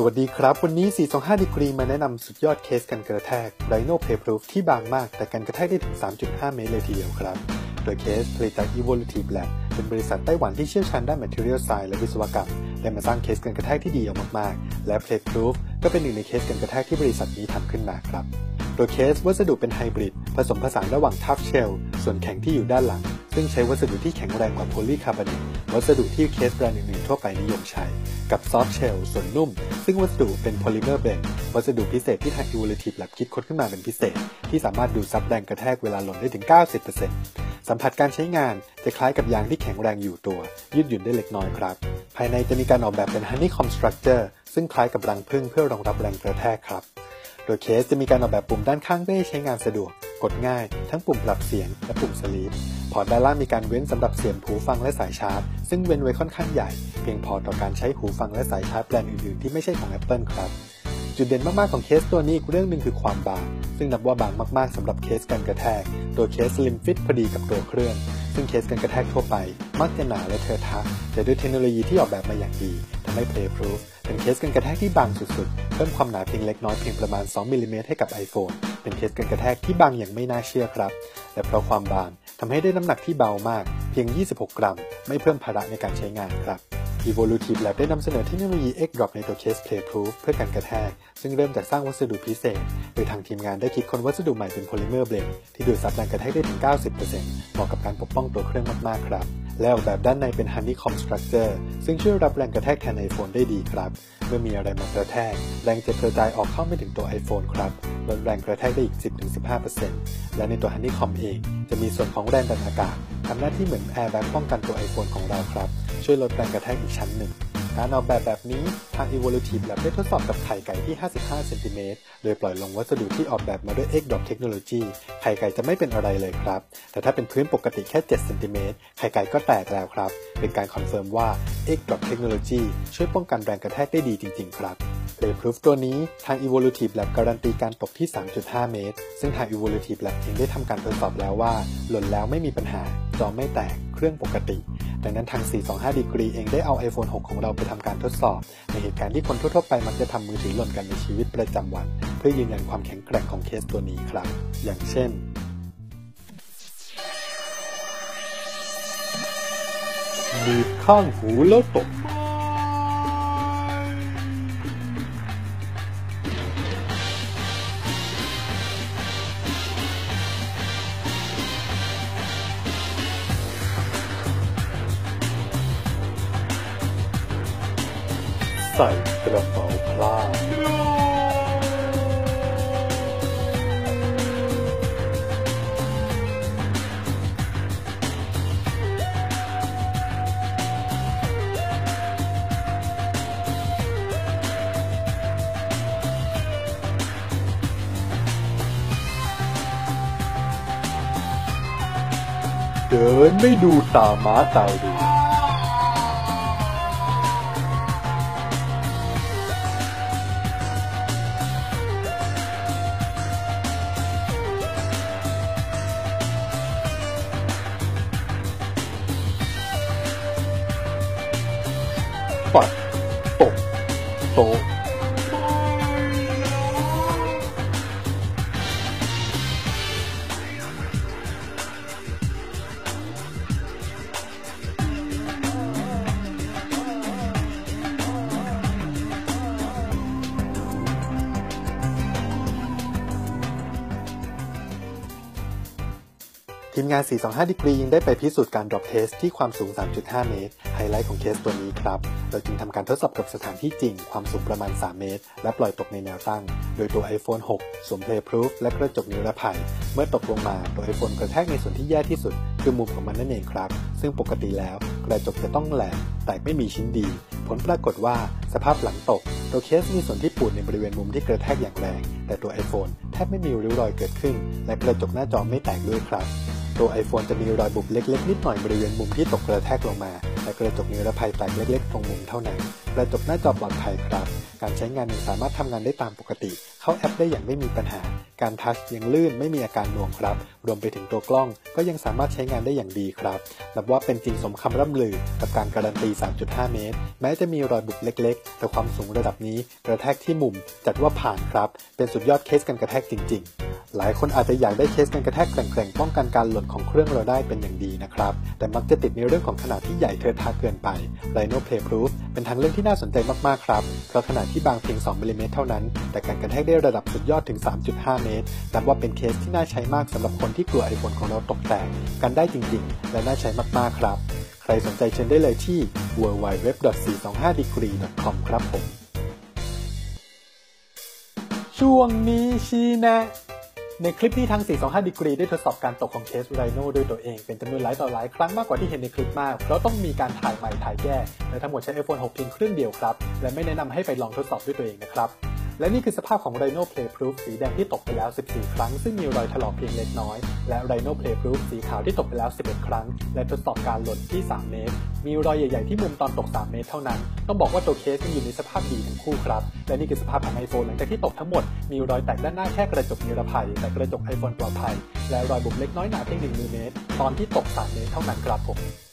สวัสดีครับ วันนี้ 425 ดีกรีมาแนะนำสุดยอดเคสกันกระแทก Rhino Playproof ที่บางมากแต่กันกระแทกได้ถึง 3.5 เมตรเลยทีเดียวครับ โดยเคสผลิตจาก Evolutive Lab เป็นบริษัทไต้หวันที่เชี่ยวชาญด้าน Material Science และวิศวกรรม ได้มาสร้างเคสกันกระแทกที่ดีออกมากๆ และ Playproof ก็เป็นหนึ่งในเคสกันกระแทกที่บริษัทนี้ทำขึ้นมาครับ โดยเคสวัสดุเป็นไฮบริดผสมผสานระหว่างทัฟเชลส่วนแข็งที่อยู่ด้านหลัง ซึ่งใช้วัสดุที่แข็งแรงกว่าโพลีคาร์บอเนตวัสดุที่เคสแบรนด์อื่นๆทั่วไปนิยมใช้ กับซอฟต์เชลส่วนนุ่ม ซึ่งวัสดุเป็นโพลิเมอร์เบนวัสดุพิเศษที่ทาง Evolutive Lab คิดค้นขึ้นมาเป็นพิเศษ ที่สามารถดูดซับแรงกระแทกเวลาหล่นได้ถึง 90%สัมผัสการใช้งานจะคล้ายกับยางที่แข็งแรงอยู่ตัว ยืดหยุ่นได้เล็กน้อยครับ ภายในจะมีการออกแบบเป็น Honeycomb Structure ซึ่งคล้ายกับรังผึ้งเพื่อรองรับแรงกระแทกครับ โดยเคสจะมีการออกแบบปุ่มด้านข้างเพื่อให้ใช้งานสะดวก กดง่าย ทั้งปุ่มปรับเสียงและปุ่มสลีปพอร์ตด้านล่างมีการเว้นสำหรับเสียบหูฟังและสายชาร์จ ซึ่งเว้นไว้ค่อนข้างใหญ่ เพียงพอต่อการใช้หูฟังและสายชาร์จแบรนด์อื่นๆที่ไม่ใช่ของ Apple ครับจุดเด่นมากๆของเคสตัวนี้อีกเรื่องหนึ่งคือความบาง ซึ่งนับว่าบางมากๆสำหรับเคสกันกระแทกตัวเคสสลิมฟิตพอดีกับตัวเครื่อง ซึ่งเคสกันกระแทกทั่วไป มักจะหนาและเทอะทะแต่ด้วยเทคโนโลยีที่ออกแบบมาอย่างดี ทำให้ Playproof เป็นเคสกันกระแทกที่บางสุดๆ เพิ่มความหนาเพียงเล็กน้อยเพียงประมาณ 2มิลลิเมตรให้กับ iPhone เป็นเคสกันกระแทกที่บางอย่างไม่น่าเชื่อครับ และเพราะความบางทำให้ได้น้ำหนักที่เบามาก เพียง 26 กรัม ไม่เพิ่มภาระในการใช้งานครับ Evolutive Lab ได้นำเสนอเทคโนโลยี X Drop ในตัวเคส Playproof เพื่อการกระแทก ซึ่งเริ่มจากสร้างวัสดุพิเศษ โดยทางทีมงานได้คิดค้นวัสดุใหม่เป็นโพลิเมอร์เบลนที่ดูดซับแรงกระแทกได้ถึง 90%เหมาะกับการปกป้องตัวเครื่องมากๆครับ และออกแบบด้านในเป็น Honeycomb Structure ซึ่งช่วยรับแรงกระแทกแทน iPhone ได้ดีครับ เมื่อมีอะไรมากระแทก แรงจะกระจายออกเข้าไม่ถึงตัว iPhone ครับลดแรงกระแทกได้อีก 10-15%และในตัว Honeycomb เอง จะมีส่วนของแรงดันอากาศทำหน้าที่เหมือนแอร์แบ็กป้องกันตัว iPhone ของเราครับ ช่วยลดแรงกระแทกอีกชั้นหนึ่ง การออกแบบแบบนี้ทาง Evolutive Lab ได้ทดสอบกับไข่ไก่ที่ 55 เซนติเมตร โดยปล่อยลงวัสดุที่ออกแบบมาด้วย X Drop Technology ไข่ไก่จะไม่เป็นอะไรเลยครับ แต่ถ้าเป็นพื้นปกติแค่ 7 เซนติเมตร ไข่ไก่ก็แตกแล้วครับ เป็นการคอนเฟิร์มว่า X Drop Technology ช่วยป้องกันแรงกระแทกได้ดีจริง ๆ ครับ Playproof ตัวนี้ทาง Evolutive Lab การันตีการตกที่ 3.5 เมตร ซึ่งทาง Evolutive Lab เองได้ทำการทดสอบแล้วว่า หล่นแล้วไม่มีปัญหา จอไม่แตก เครื่องปกติดังนั้นทาง 425 ดีกรีเองได้เอา iPhone 6 ของเราไปทำการทดสอบ ในเหตุการณ์ที่คนทั่วๆไปมักจะทำมือถือหล่นกันในชีวิตประจำวัน เพื่อยืนยันความแข็งแกร่งของเคสตัวนี้ครับ อย่างเช่นดีดข้างหูแล้วตก ใส่กระเป๋าพลาเดินไม่ดูตาม้าตาเรือปัด ตกโทีมงาน 425 ดีกรียังได้ไปพิสูจน์การ drop test ที่ความสูง 3.5 เมตร ไฮไลท์ของเคสตัวนี้ครับเราจึงทำการทดสอบกับสถานที่จริง ความสูงประมาณ 3 เมตร และปล่อยตกในแนวตั้ง โดยตัว iPhone 6 สวม Playproof และกระจกนิรภัย เมื่อตกลงมา ตัว iPhone กระแทกในส่วนที่แย่ที่สุด คือมุมของมันนั่นเองครับ ซึ่งปกติแล้ว กระจกจะต้องแหลม แต่ไม่มีชิ้นดี ผลปรากฏว่า สภาพหลังตก ตัวเคสมีส่วนที่ปูดในบริเวณมุมที่กระแทกอย่างแรง แต่ตัว iPhone แทบไม่มีริ้วรอยเกิดขึ้น และกระจกหน้าจอไม่แตกด้วยครับ ตัว iPhone จะมีรอยบุบเล็กๆ นิดหน่อยบริเวณมุมที่ตกกระแทกลงมา และกระจกนิรภัยแตกเล็กๆ ตรงมุมเท่านั้น กระจกหน้าจอปลอดภัยครับ การใช้งานยังสามารถทำงานได้ตามปกติ เข้าแอปได้อย่างไม่มีปัญหา การทัชยังลื่นไม่มีอาการหน่วงครับ รวมไปถึงตัวกล้องก็ยังสามารถใช้งานได้อย่างดีครับนับว่าเป็นจริงสมคำร่ำลือ กับการการันตี 3.5 เมตร แม้จะมีรอยบุบเล็ก ๆ แต่ความสูงระดับนี้กระแทกที่มุมจัดว่าผ่านครับ เป็นสุดยอดเคสกันกระแทกจริง ๆ หลายคนอาจจะอยากได้เคสกันกระแทกแกร่งๆป้องกันการหล่นของเครื่องเราได้เป็นอย่างดีนะครับ แต่มักจะติดในเรื่องของขนาดที่ใหญ่เทิดทาเกินไป Rhino Play Proof เป็นทางเลือกที่น่าสนใจมากๆครับ เพราะขนาดที่บางเพียง 2มิลลิเมตรเท่านั้น แต่การกระแทกได้ระดับสุดยอดถึง 3.5 เมตร นับว่าเป็นเคสที่น่าใช้มากสำหรับคนที่กลัว iPhone ของเราตกแตกกันได้จริงๆ และน่าใช้มากๆครับ ใครสนใจเชิญได้เลยที่ www.425degree.com ครับผม ช่วงนี้ชี้แนะ ในคลิปที่ทั้ง 425 degree ได้ทดสอบการตกของเคสไรโน่ด้วยตัวเองเป็นจำนวนหลายต่อหลายครั้งมากกว่าที่เห็นในคลิปมาก เพราะต้องมีการถ่ายใหม่ถ่ายแก้และทั้งหมดใช้ iPhone 6 เพียงเครื่องเดียวครับ และไม่แนะนำให้ไปลองทดสอบด้วยตัวเองนะครับ และนี่คือสภาพของ Rhino Playproof สีแดงที่ตกไปแล้ว 14 ครั้ง ซึ่งมีรอยถลอกเพียงเล็กน้อย และ Rhino Playproof สีขาวที่ตกไปแล้ว 11 ครั้ง และทดสอบการหล่นที่ 3 เมตร มีรอยใหญ่ ๆ ที่มุมตอนตก 3 เมตรเท่านั้น ต้องบอกว่าตัวเคสยังอยู่ในสภาพดีทั้งคู่ครับ และนี่คือสภาพของ iPhone หลังจากที่ตกทั้งหมด มีรอยแตกด้านหน้าแค่กระจกนิรภัย แต่กระจก iPhone ปลอดภัย และรอยบุบเล็กน้อยหนาเพียง1มิลลิเมตรตอนที่ตก 3 เมตรเท่านั้นครับผม